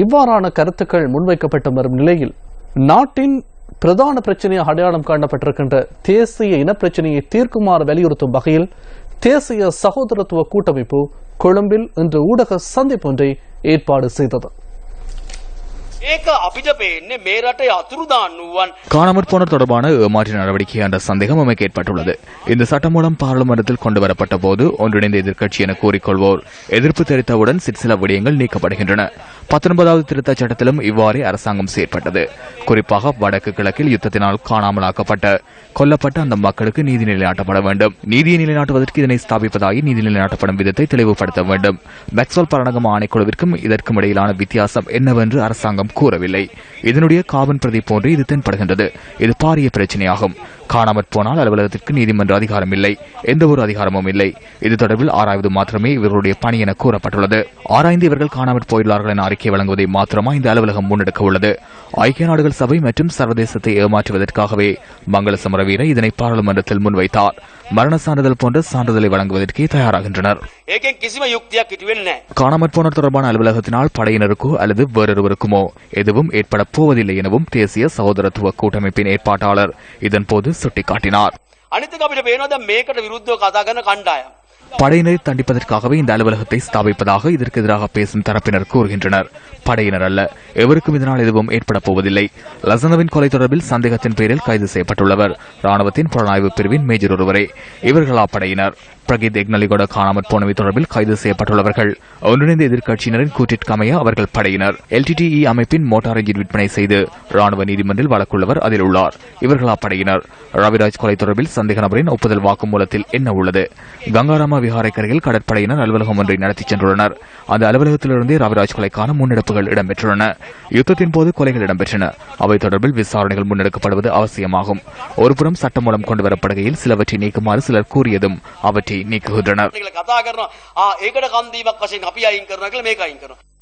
இவ்வாறான கருத்துக்கள் முன்வைக்கப்பட்டு வரும் நிலையில் நாட்டின் பிரதான பிரச்சனையாக அடையாளம் காணப்பட்டிருக்கின்ற தேசிய இனப்பிரச்சனையை தீர்க்குமாறு வலியுறுத்தும் வகையில் தேசிய சகோதரத்துவ கூட்டமைப்பு கொழும்பில் இன்று ஊடக சந்திப்பு ஒன்றை ஏற்பாடு செய்தது. காணாமற் போன தொடர்பான ஏமாற்று நடவடிக்கை என்ற சந்தேகம் நமக்கு ஏற்பட்டுள்ளது இந்த சட்டம் மூலம் பாராளுமன்றத்தில் கொண்டுவரப்பட்ட போது ஒன்றிணைந்த எதிர்க்கட்சி என கூறிக்கொள்வோர். எதிர்ப்பு தெரிவித்தவுடன் சிற்சில விடயங்கள் நீக்கப்படுகின்றன. பத்தொன்பதாவது திருத்தச் சட்டத்திலும் இவ்வாறே அரசாங்கம் செயற்பட்டது. குறிப்பாக வடக்கு கிழக்கில் யுத்தத்தினால் காணாமலாக்கப்பட்ட கொல்லப்பட்ட அந்த மக்களுக்கு நீதி நிலைநாட்டப்பட வேண்டும். நீதியை நிலைநாட்டுவதற்கு இதனை ஸ்தாபிப்பதாகி நீதி நிலைநாட்டப்படும் விதத்தை தெளிவுபடுத்த வேண்டும். மெக்சோல் பரணகம் ஆணைக்குழுவிற்கும் இதற்கும் இடையிலான வித்தியாசம் என்னவென்று அரசாங்கம் கூறவில்லை. இதனுடைய காவன் பிரதி போன்று இது தென்படுகின்றது. இது பாரிய பிரச்சனையாகும். காணாமற் போனால் அலுவலகத்திற்கு நீதிமன்ற அதிகாரம் இல்லை. எந்தவொரு அதிகாரமும் இல்லை. இது தொடர்பில் ஆராய்வது மாத்திரமே இவர்களுடைய பணி என கூறப்பட்டுள்ளது. ஆராய்ந்து இவர்கள் காணாமற் போயுள்ளார்கள் என அறிக்கை வழங்குவதை மாத்திரமா இந்த அலுவலகம் முன்னெடுக்க உள்ளது. ஐக்கிய நாடுகள் சபை மற்றும் சர்வதேசத்தை ஏமாற்றுவதற்காகவே மங்கள சமரவீர இதனை பாராளுமன்றத்தில் முன்வைத்தார். மரண சான்றிதழ் போன்ற சான்றிதழை வழங்குவதற்கே தயாராகின்றனர். காணாமற் போன தொடர்பான அலுவலகத்தினால் படையினருக்கோ அல்லது வேறொருவருக்குமோ எதுவும் ஏற்பட போவதில்லை எனவும் தேசிய சகோதரத்துவ கூட்டமைப்பின் ஏற்பாட்டாளர் இதன்போது சுட்டிக்காட்டினார். படையினரை தண்டிப்பதற்காகவே இந்த அலுவலகத்தை ஸ்தாபிப்பதாக இதற்கு எதிராக பேசும் தரப்பினர் கூறுகின்றனர். படையினர் அல்ல எவருக்கும் இதனால் எதுவும் ஏற்பட போவதில்லை. லசனவின் கொலை தொடர்பில் சந்தேகத்தின் பேரில் கைது செய்யப்பட்டுள்ளவர். ராணுவத்தின் புலனாய்வு பிரிவின் மேஜர் ஒருவரே. இவர்களா படையினர் பிரகித் எக்னலிகோட காணாமற் போனவை தொடர்பில் கைது செய்யப்பட்டுள்ளவர்கள். ஒன்றிணைந்த எதிர்க்கட்சியினரின் கூற்றிற்கமைய அவர்கள் படையினர். எல்டிடிஇ அமைப்பின் மோட்டார் இன்ஜின் விற்பனை செய்து ராணுவ நீதிமன்றில் வழக்குள்ளவர் அதில் உள்ளார். இவர்களா படையினர் ரவிராஜ் கொலை தொடர்பில் சந்தேக நபரின் ஒப்புதல் வாக்குமூலத்தில் என்ன உள்ளது? கங்காராமா விஹாரைக்கரையில் கடற்படையினர் அலுவலகம் ஒன்றை நடத்தி சென்றுள்ளனர். அந்த அலுவலகத்திலிருந்தே ரவிராஜ் கொலைக்கான முன்னெடுப்புகள் இடம்பெற்றுள்ளன. யுத்தத்தின் போது கொலைகள் இடம்பெற்றன. அவை தொடர்பில் விசாரணைகள் முன்னெடுக்கப்படுவது அவசியமாகும். ஒருபுறம் சட்டம் மூலம் கொண்டு வரப்படுகையில் சிலவற்றை நீக்குமாறு சிலர் கூறியதும் அவற்றை நீக்குகின்றனர்.